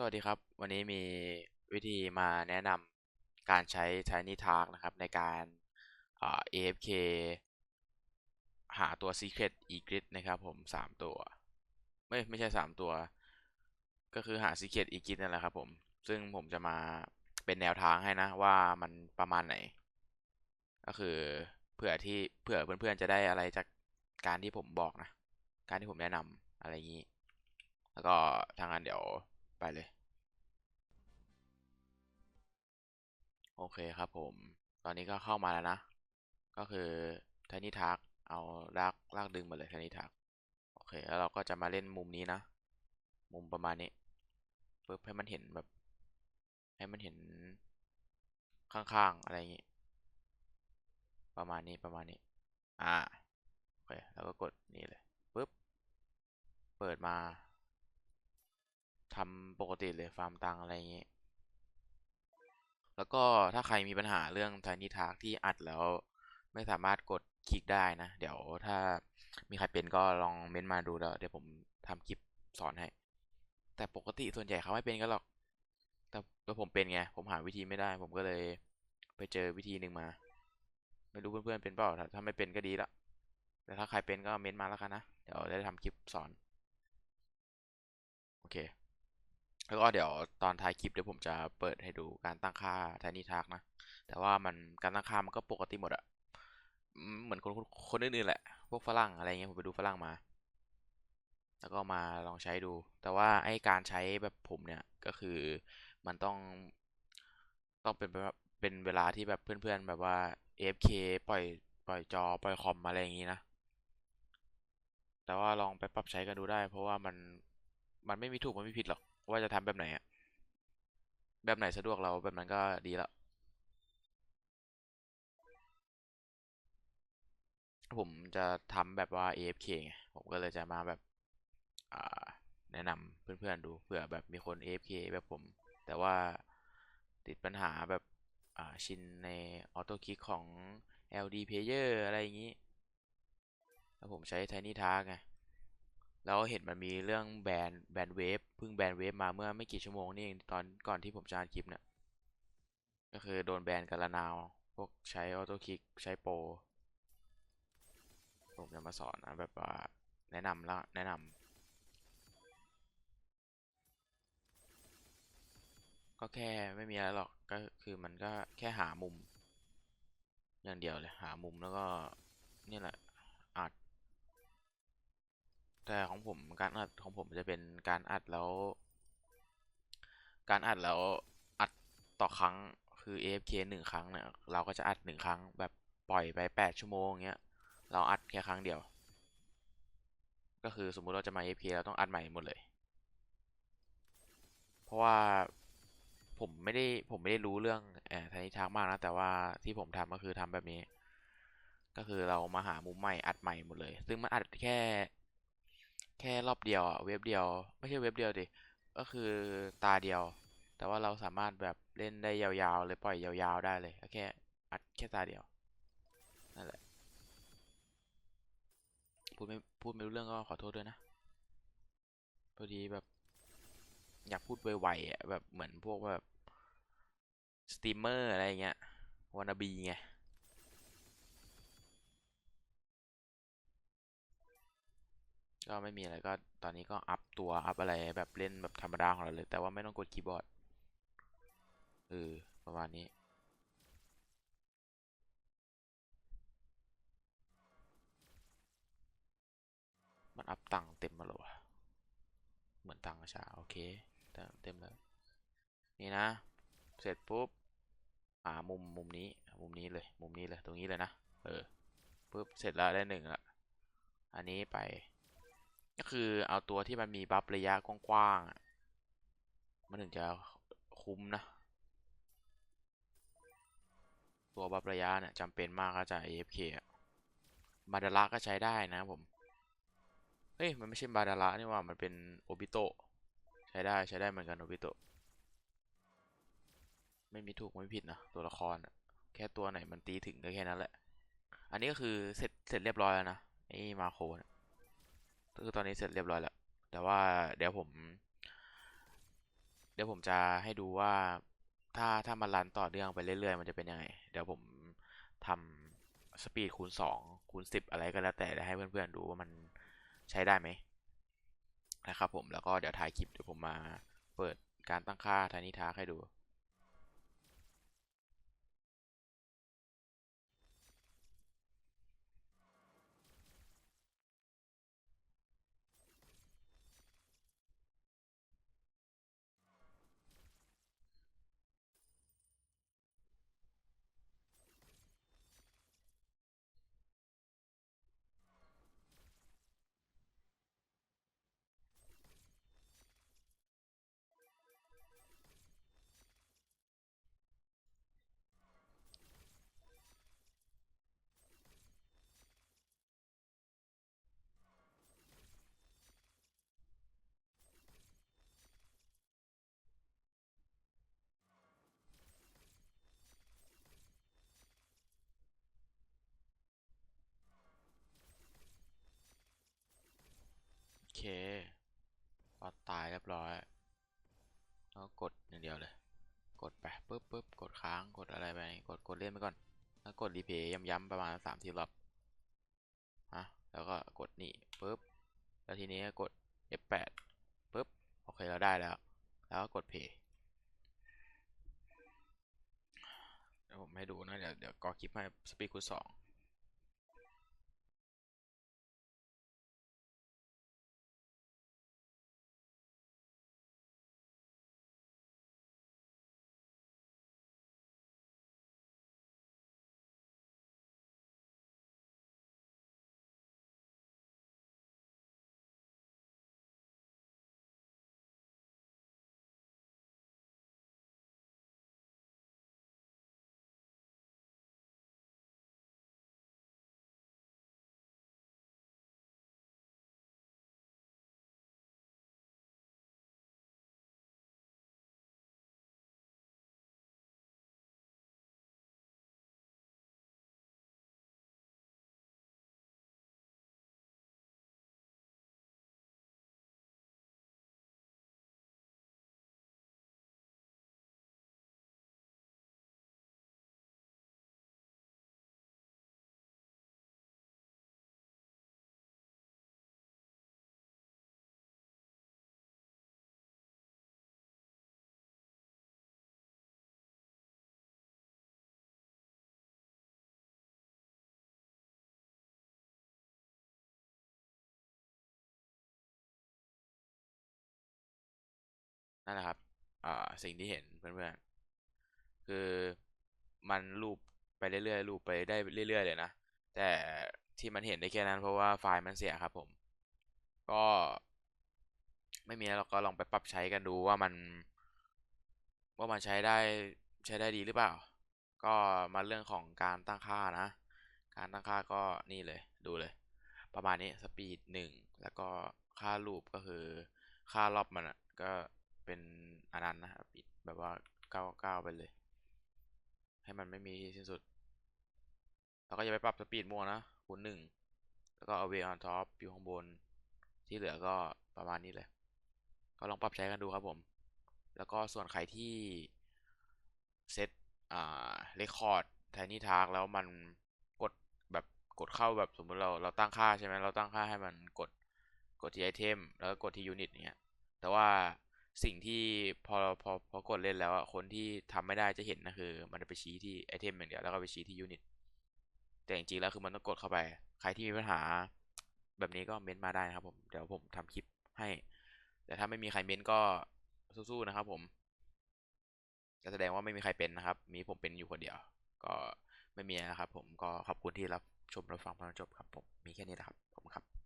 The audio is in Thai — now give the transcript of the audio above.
สวัสดีครับ วันนี้มีวิธีมาแนะนำการใช้ Tiny Task นะครับ ในการอ่า AFK หาตัว Secret Egret นะครับผมสามตัว ไม่ไม่ใช่สามตัว ก็คือหา Secret Egret นั่นแหละครับผม ซึ่งผมจะมาเป็นแนวทางให้นะ ว่ามันประมาณไหน ก็คือเผื่อที่เผื่อเพื่อนๆจะได้อะไรจากการที่ผมบอกนะ การที่ผมแนะนำอะไรอย่างนี้ แล้วก็ทางนั้นเดี๋ยว ไปเลย โอเคครับผม ตอนนี้ก็เข้ามาแล้วนะ ก็คือ Tiny Task เอาลากลากดึงมาเลย Tiny Task โอเค แล้วเราก็จะมาเล่นมุมนี้นะ มุมประมาณนี้ปึ๊บให้มันเห็นแบบ ให้มันเห็นข้างๆอะไรอย่างนี้ ประมาณนี้ประมาณนี้ อ่า โอเค แล้วก็กดนี่เลยปึ๊บ เปิดมา ทำปกติเลยฟาร์มตังอะไรอย่างนี้แล้วก็ถ้าใครมีปัญหาเรื่อง Tiny Task ที่อัดแล้วไม่สามารถกดคลิกได้นะ เดี๋ยวถ้ามีใครเป็นก็ลองเม้นต์มาดูแล้ว เดี๋ยวผมทำคลิปสอนให้ แต่ปกติส่วนใหญ่เขาไม่เป็นกันหรอก แต่แต่ผมเป็นไง ผมหาวิธีไม่ได้ ผมก็เลยไปเจอวิธีหนึ่งมา ไม่รู้เพื่อนๆเป็นเปล่า ถ้าไม่เป็นก็ดีละแต่ถ้าใครเป็นก็เม้นต์มาแล้วกันนะ เดี๋ยวได้ทำคลิปสอน โอเค แล้วก็เดี๋ยวตอนท้ายคลิปเดี๋ยวผมจะเปิดให้ดูการตั้งค่า Tiny Task นะ แต่ว่ามันการตั้งค่ามันก็ปกติหมดอะเหมือนคนคนอื่นๆแหละ พวกฝรั่งอะไรเงี้ยผมไปดูฝรั่งมา แล้วก็มาลองใช้ดู แต่ว่าไอการใช้แบบผมเนี่ยก็คือมันต้องต้องเป็นแบบเป็นเวลาที่แบบเพื่อนๆแบบว่า AFK ปล่อยปล่อยจอปล่อยคอมอะไรอย่างงี้นะ แต่ว่าลองไปปรับใช้กันดูได้ เพราะว่ามันมันไม่มีถูกมันไม่ผิดหรอก ว่าจะทำแบบไหนอะแบบไหนสะดวกเราแบบนั้นก็ดีละผมจะทำแบบว่า AFK ไงผมก็เลยจะมาแบบอ่าแนะนำเพื่อนๆดูเผื่อแบบมีคน AFK แบบผม แต่ว่าติดปัญหาแบบอ่าชินในออโต้คลิกของ LD Player อะไรอย่างนี้ แล้วผมใช้ Tiny Task ไง แล้วเห็นมันมีเรื่องแบนแบนเวฟเพิ่งแบนเวฟมาเมื่อไม่กี่ชั่วโมงนี่เองตอนก่อนที่ผมจะอัดคลิปเนี่ยก็คือโดนแบนกันละนาว พวกใช้ออโต้คลิกใช้โปรผมจะมาสอนนะแบบว่าแนะนำแล้วแนะนำก็แค่ไม่มีอะไรหรอกก็คือมันก็แค่หามุม อย่างเดียวเลยหามุมแล้วก็นี่แหละ แต่ของผมการอัดของผมจะเป็นการอัดแล้ว การอัดแล้วอัดต่อครั้งคือ AFK หนึ่งครั้งเนี่ยเราก็จะอัดหนึ่งครั้งแบบปล่อยไปแปดชั่วโมงเงี้ยเราอัดแค่ครั้งเดียว ก็คือสมมุติเราจะมา AFK เราต้องอัดใหม่หมดเลย เพราะว่าผมไม่ได้ผมไม่ได้รู้เรื่องแอบทางทางมากนะแต่ว่าที่ผมทำก็คือทำแบบนี้ ก็คือเรามาหามุมใหม่อัดใหม่หมดเลย ซึ่งมันอัดแค่ แค่รอบเดียวอะเว็บเดียว ไม่ใช่เว็บเดียวดิ ก็คือตาเดียว แต่ว่าเราสามารถแบบเล่นได้ยาวๆเลยปล่อยยาวๆได้เลยแค่อัดแค่ตาเดียวนั่นแหละพูดไม่พูดไม่รู้เรื่องก็ขอโทษด้วยนะพอดีแบบ อยากพูดไวๆอะแบบเหมือนพวกแบบสตรีมเมอร์อะไรเงี้ยวานาบีไง ก็ไม่มีอะไรก็ตอนนี้ก็อัพตัวอัพอะไรแบบเล่นแบบธรรมดาของเราเลย แต่ว่าไม่ต้องกดคีย์บอร์ดเออประมาณนี้ มันอัพตังค์เต็มมาหรอวะเหมือนตังค์ช้าโอเคเต็มเต็มแล้วนี่นะ เสร็จปุ๊บอ่ามุมมุมนี้มุมนี้เลยมุมนี้เลยตรงนี้เลยนะเออปุ๊บเสร็จแล้วได้หนึ่งละอันนี้ไป ก็คือเอาตัวที่มันมีบัฟระยะกว้างๆมันถึงจะคุ้มนะ ตัวบัฟระยะเนี่ยจำเป็นมากก็จะ AFK อะมาดาระก็ใช้ได้นะผม เฮ้ย มันไม่ใช่บาดาระนี่ว่ามันเป็นโอบิโตใช้ได้ใช้ได้เหมือนกันโอบิโตไม่มีถูกไม่ผิดนะ ตัวละคร แค่ตัวไหนมันตีถึงก็แค่นั้นแหละ อันนี้ก็คือเสร็จเสร็จเรียบร้อยแล้วนะไอ้มาโคนี่ย ก็คือตอนนี้เสร็จเรียบร้อยแล้ว แต่ว่าเดี๋ยวผม เดี๋ยวผมจะให้ดูว่าถ้าถ้ามันรันต่อเนื่องไปเรื่อยๆ มันจะเป็นยังไง เดี๋ยวผมทำสปีดคูณ 2 คูณ 10 อะไรก็แล้วแต่ให้เพื่อนๆดูว่ามันใช้ได้ไหมนะครับผมแล้วก็เดี๋ยวถ่ายคลิปเดี๋ยวผมมาเปิดการตั้งค่า Tiny Task ให้ดู เคพอตายเรียบร้อยแล้วกดอย่างเดียวเลย กดไปปุ๊บปุ๊บกดค้างกดอะไรไป กดกดเล่นไปก่อน แล้วกดรีเพย์ย้ำๆประมาณสามทีรอบฮะแล้วก็กดนี่ปุ๊บแล้วทีนี้กด F8 ปุ๊บโอเคเราได้แล้ว แล้วก็กดเพย์เดี๋ยวผมให้ดูนะ เดี๋ยวเดี๋ยวกอคลิปให้สปีดคูณสอง นั่นแหละครับอ่าสิ่งที่เห็นเพื่อนๆคือมันลูปไปเรื่อยๆลูปไปได้เรื่อย ๆ เลยนะ แต่ที่มันเห็นได้แค่นั้นเพราะว่าไฟล์มันเสียครับผม ก็ ไม่มีแล้วเราก็ลองไปปรับใช้กันดูว่ามัน ว่ามันใช้ได้ใช้ได้ดีหรือเปล่า ก็มาเรื่องของการตั้งค่านะ การตั้งค่าก็นี่เลยดูเลย ประมาณนี้สปีดหนึ่งแล้วก็ค่าลูปก็คือค่ารอบมันก็ เป็นอนันนั้นนะปิดแบบว่าเก้าเก้าไปเลย ให้มันไม่มีที่สิ้นสุด แล้วก็จะไปปรับสปีดมั่วนะคูณหนึ่งแล้วก็เอา way on top อยู่ข้างบน ที่เหลือก็ประมาณนี้เลย ก็ลองปรับใช้กันดูครับผม แล้วก็ส่วนใครที่เซตอ่าเรคคอร์ด Tiny Task แล้วมันกดแบบกดเข้าแบบสมมติเราเราตั้งค่าใช่ไหมเราตั้งค่าให้มันกดกดที่ไอเทมแล้วก็กดที่ยูนิตเนี้ยแต่ว่า สิ่งที่พอพอพอกดเล่นแล้วอะคนที่ทำไม่ได้จะเห็นนะคือ มันจะไปชี้ที่ไอเทมอย่างเดียวแล้วก็ไปชี้ที่ยูนิตแต่จริงๆแล้วคือมันต้องกดเข้าไป ใครที่มีปัญหาแบบนี้ก็เม้นต์มาได้นะครับผมเดี๋ยวผมทำคลิปให้ แต่ถ้าไม่มีใครเม้นต์ก็สู้ๆนะครับ ผมจะแสดงว่าไม่มีใครเป็นนะครับ มีผมเป็นอยู่คนเดียว ก็ไม่มีนะครับ ผมก็ขอบคุณที่รับชมรับฟังมาจนจบครับผมมีแค่นี้นะครับผมครับ